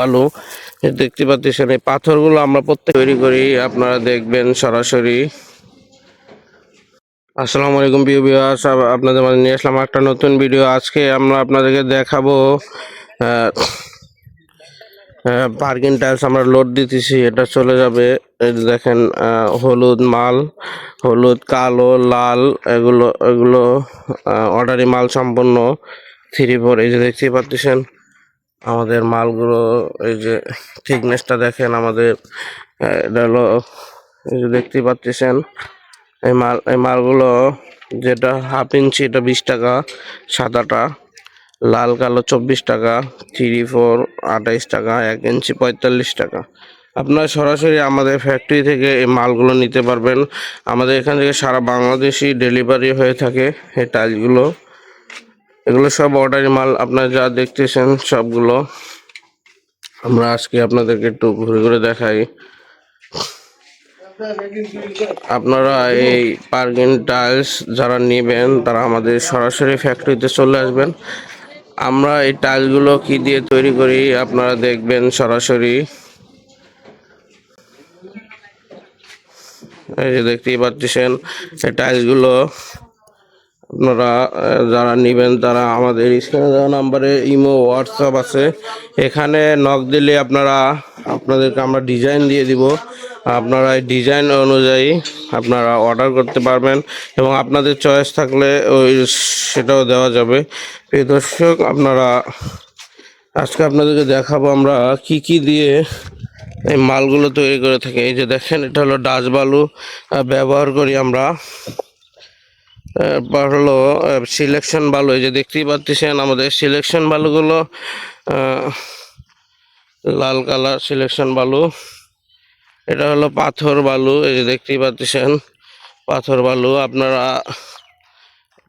বালু দেখতে পাচ্ছেন এই পাথরগুলো আমরা প্রত্যেক তৈরি করি, আপনারা দেখবেন সরাসরি। আসসালামু আলাইকুম প্রিয় ভিউয়ার্স আপনাদের মাঝে নিয়ে আসলাম একটা নতুন ভিডিও আজকে আমরা আপনাদেরকে দেখাবো পার্কিং টাইলস আমরা লোড দিতেছি, এটা চলে যাবে। দেখেন হলুদ মাল, হলুদ, কালো, লাল, এগুলো এগুলো অর্ডারি মাল সম্পন্ন থ্রি ফোর এই যে দেখতেই পাচ্ছেন। আমাদের মালগুলো এই যে থিকনেসটা দেখেন আমাদের হলো, এই যে দেখতেই পাচ্ছেন, এই মাল, এই মালগুলো যেটা হাফ ইঞ্চি, এটা বিশ টাকা, সাদাটা, লাল কালো চব্বিশ টাকা, থ্রি ফোর আঠাইশ টাকা, এক ইঞ্চি পঁয়তাল্লিশ টাকা। আপনারা সরাসরি আমাদের ফ্যাক্টরি থেকে এই মালগুলো নিতে পারবেন। আমাদের এখান থেকে সারা বাংলাদেশি ডেলিভারি হয়ে থাকে এই টাইলসগুলো এগুলো সব অর্ডারি মাল, আপনারা যা দেখতেছেন সবগুলো, আমরা আজকে আপনাদেরকে একটু ঘুরে ঘুরে দেখাই। আপনারা এই পার্কিং টাইলস যারা নেবেন, তারা আমাদের সরাসরি ফ্যাক্টরিতে চলে আসবেন। আমরা এই টাইলসগুলো কি দিয়ে তৈরি করি, আপনারা দেখবেন সরাসরি। এই যে দেখতেই পাচ্ছেন, এই টাইলসগুলো আপনারা যারা নেবেন তারা আমাদের স্ক্রিনে দেওয়া নাম্বারে ইমো, হোয়াটসঅ্যাপ আছে। এখানে নক দিলে আপনারা, আপনাদেরকে আমরা ডিজাইন দিয়ে দিব। আপনারা এই ডিজাইন অনুযায়ী আপনারা অর্ডার করতে পারবেন এবং আপনাদের চয়েস থাকলে ওই সেটাও দেওয়া যাবে। এই দর্শক, আপনারা, আজকে আপনাদেরকে দেখাবো আমরা কি কি দিয়ে এই মালগুলো তৈরি করে থাকি। এই যে দেখেন, এটা হলো ডাচ বালু ব্যবহার করি আমরা। হলো সিলেকশন বালু এই যে দেখতেই পাচ্ছেন আমাদের সিলেকশন বালুগুলো আহ, লাল কালার সিলেকশন বালু এটা হলো পাথর বালু এই যে দেখতেই পাচ্ছেন পাথর বালু আপনারা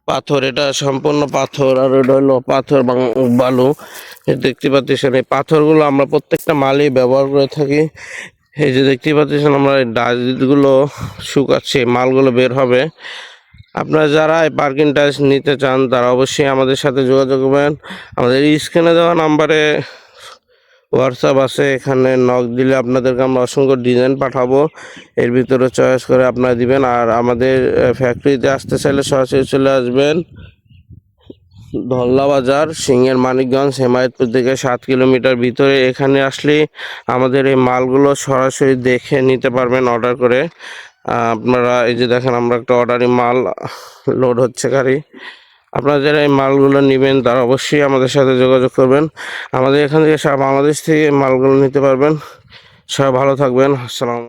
পাথর এটা সম্পূর্ণ পাথর আর এটা হলো পাথর বালু দেখতে পাচ্ছেন এই পাথরগুলো আমরা প্রত্যেকটা মালই ব্যবহার করে থাকি। এই যে দেখতে পাচ্ছেন আমরা এই ডাস্টগুলো শুকাচ্ছে মালগুলো বের হবে। আপনারা যারা এই পার্কিং টাইলস নিতে চান, তারা অবশ্যই আমাদের সাথে যোগাযোগ করবেন। আমাদের স্ক্রিনে দেওয়া নাম্বারে হোয়াটসঅ্যাপ আছে, এখানে নক দিলে আপনাদেরকে আমরা অসংখ্য ডিজাইন পাঠাবো। এর ভিতরে চয়েস করে আপনারা দিবেন, আর আমাদের ফ্যাক্টরিতে আসতে চাইলে সরাসরি চলে আসবেন। ধল্লা বাজার সিংহের মানিকগঞ্জ, হেমায়তপুর থেকে সাত কিলোমিটার ভিতরে। এখানে আসলে আমাদের এই মালগুলো সরাসরি দেখে নিতে পারবেন অর্ডার করে। আপনারা এই যে দেখেন, আমরা একটা অর্ডারি মাল লোড হচ্ছে গাড়ি। আপনারা যারা এই মালগুলো নেবেন, তারা অবশ্যই আমাদের সাথে যোগাযোগ করবেন। আমাদের এখান থেকে সব বাংলাদেশ থেকে মালগুলো নিতে পারবেন। সব ভালো থাকবেন। আসসালাম